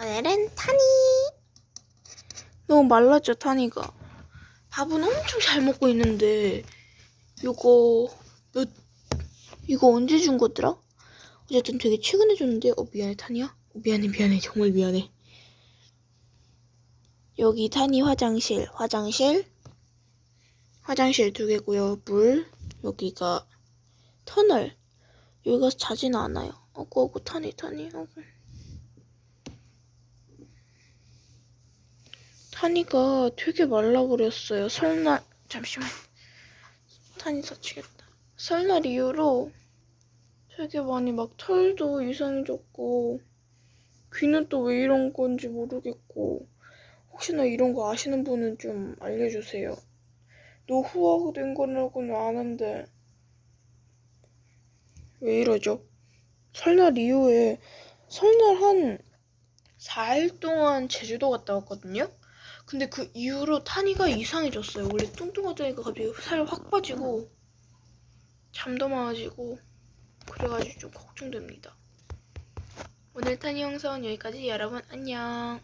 오늘은 타니. 너무 말랐죠, 타니가. 밥은 엄청 잘 먹고 있는데, 요거, 몇, 이거 언제 준 거더라? 어쨌든 되게 최근에 줬는데, 어, 미안해, 타니야? 어, 미안해, 미안해, 정말 미안해. 여기 타니 화장실, 화장실, 화장실 두 개고요. 물, 여기가 터널. 여기 가서 자지는 않아요. 어구, 어구, 타니, 타니, 어구. 타니가 되게 말라버렸어요. 설날, 잠시만. 타니 다치겠다. 설날 이후로 되게 많이 막 털도 이상해졌고, 귀는 또 왜 이런 건지 모르겠고, 혹시나 이런 거 아시는 분은 좀 알려주세요. 노후화가 된 거라고는 아는데, 왜 이러죠? 설날 이후에, 설날 한 4일 동안 제주도 갔다 왔거든요? 근데 그 이후로 타니가 이상해졌어요. 원래 뚱뚱하던 애가 갑자기 살 확 빠지고, 잠도 많아지고, 그래가지고 좀 걱정됩니다. 오늘 타니 영상은 여기까지. 여러분 안녕.